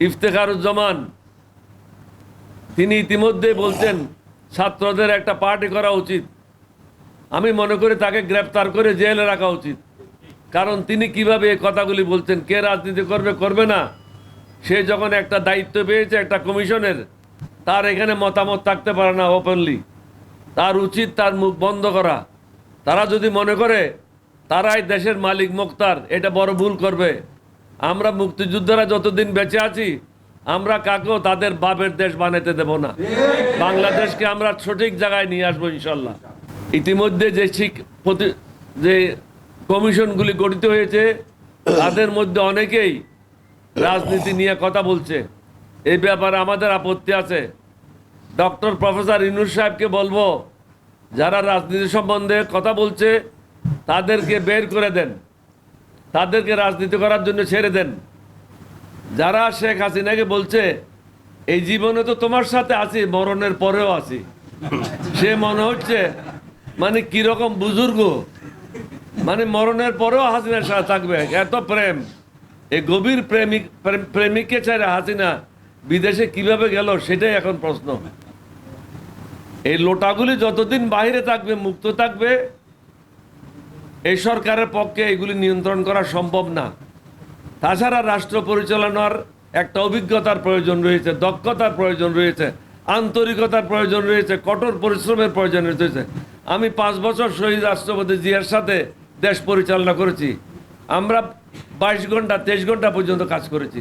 ইফতেখারুজ্জামান, তিনি ইতিমধ্যে বলছেন, ছাত্রদের একটা পার্টি করা উচিত। আমি মনে করি তাকে গ্রেপ্তার করে জেলে রাখা উচিত। কারণ তিনি কীভাবে এই কথাগুলি বলছেন, কে রাজনীতি করবে করবে না। সে যখন একটা দায়িত্ব পেয়েছে একটা কমিশনের, তার এখানে মতামত থাকতে পারে না ওপেনলি তার উচিত তার মুখ বন্ধ করা। তারা যদি মনে করে, তারাই দেশের মালিক মুক্তার, এটা বড় ভুল করবে। আমরা মুক্তিযোদ্ধারা যতদিন বেঁচে আছি, আমরা কাকেও তাদের বাপের দেশ বানাতে দেব না। বাংলাদেশকে আমরা সঠিক জায়গায় নিয়ে আসব ইনশাল্লাহ। ইতিমধ্যে যে প্রতি- যে কমিশনগুলি গঠিত হয়েছে, তাদের মধ্যে অনেকেই রাজনীতি নিয়ে কথা বলছে। এই ব্যাপারে আমাদের আপত্তি আছে। ডক্টর প্রফেসর ইনুস সাহেবকে বলব, যারা রাজনীতি সম্বন্ধে কথা বলছে, তাদেরকে বের করে দেন। তাদেরকে রাজনীতি করার জন্য ছেড়ে দেন। যারা শেখ হাসিনাকে বলছে, এই জীবনে তো তোমার সাথে আছি, মরণের পরেও আছি। সে মনে হচ্ছে মানে কীরকম বুজুর্গ। মানে মরণের পরেও হাসিনার সাথে থাকবে। এত প্রেম। এই গভীর প্রেমিক, প্রেম- প্রেমিককে ছেড়ে হাসিনা বিদেশে কীভাবে গেল, সেটাই এখন প্রশ্ন। এই লোটাগুলি যতদিন বাইরে থাকবে, মুক্ত থাকবে এই সরকারের পক্ষে এগুলি নিয়ন্ত্রণ করা সম্ভব না। তাছাড়া রাষ্ট্র পরিচালনার একটা অভিজ্ঞতার প্রয়োজন রয়েছে, দক্ষতার প্রয়োজন রয়েছে, আন্তরিকতার প্রয়োজন রয়েছে, কঠোর পরিশ্রমের প্রয়োজন রয়েছে। আমি পাঁচ বছর শহীদ রাষ্ট্রপতি জিয়ার সাথে দেশ পরিচালনা করেছি। আমরা বাইশ ঘণ্টা, তেইশ ঘণ্টা পর্যন্ত কাজ করেছি।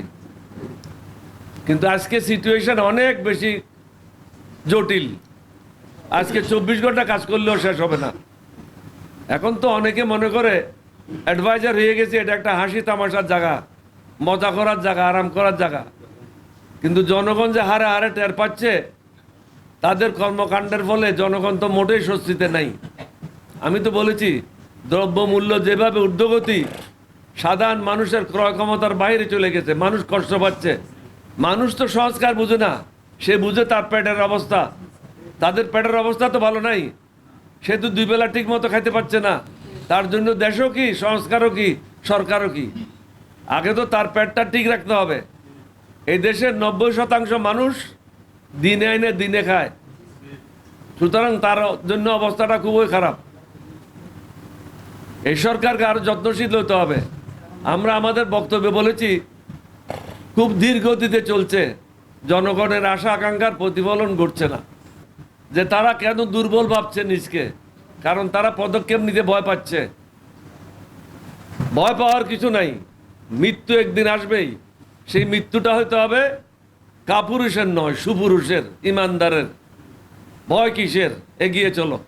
কিন্তু আজকে সিচুয়েশন অনেক বেশি জটিল। আজকে চব্বিশ ঘণ্টা কাজ করলেও শেষ হবে না। এখন তো অনেকে মনে করে অ্যাডভাইজার হয়ে গেছে, এটা একটা হাসি তামাশার জায়গা, মজা করার জায়গা, আরাম করার জায়গা। কিন্তু জনগণ যে হারে হারে টের পাচ্ছে, তাদের কর্মকাণ্ডের ফলে জনগণ তো মোটেই স্বস্তিতে নাই। আমি তো বলেছি, দ্রব্যমূল্য যেভাবে ঊর্ধ্বগতি, সাধারণ মানুষের ক্রয় ক্ষমতার বাইরে চলে গেছে, মানুষ কষ্ট পাচ্ছে। মানুষ তো সংস্কার বুঝে না, সে বুঝে তার পেটের অবস্থা। তাদের পেটের অবস্থা তো ভালো নাই। সে তো দুই বেলা ঠিক মতো খাইতে পারছে না। তার জন্য দেশও কি, সংস্কারও কি, সরকারও কি? আগে তো তার পেটটা ঠিক রাখতে হবে। এই দেশের নব্বই শতাংশ মানুষ দিনে আইনে দিনে খায়। সুতরাং তার জন্য অবস্থাটা খুবই খারাপ। এই সরকারকে আরও যত্নশীল হতে হবে। আমরা আমাদের বক্তব্যে বলেছি, খুব ধীর গতিতে চলছে। জনগণের আশা আকাঙ্ক্ষার প্রতিফলন ঘটছে না। যে তারা কেন দুর্বল ভাবছে নিজকে? কারণ তারা পদক্ষেপ নিতে ভয় পাচ্ছে। ভয় পাওয়ার কিছু নাই। মৃত্যু একদিন আসবেই। সেই মৃত্যুটা হয়তো হবে কাপুরুষের নয়, সুপুরুষের, ইমানদারের। ভয় কিসের? এগিয়ে চলো।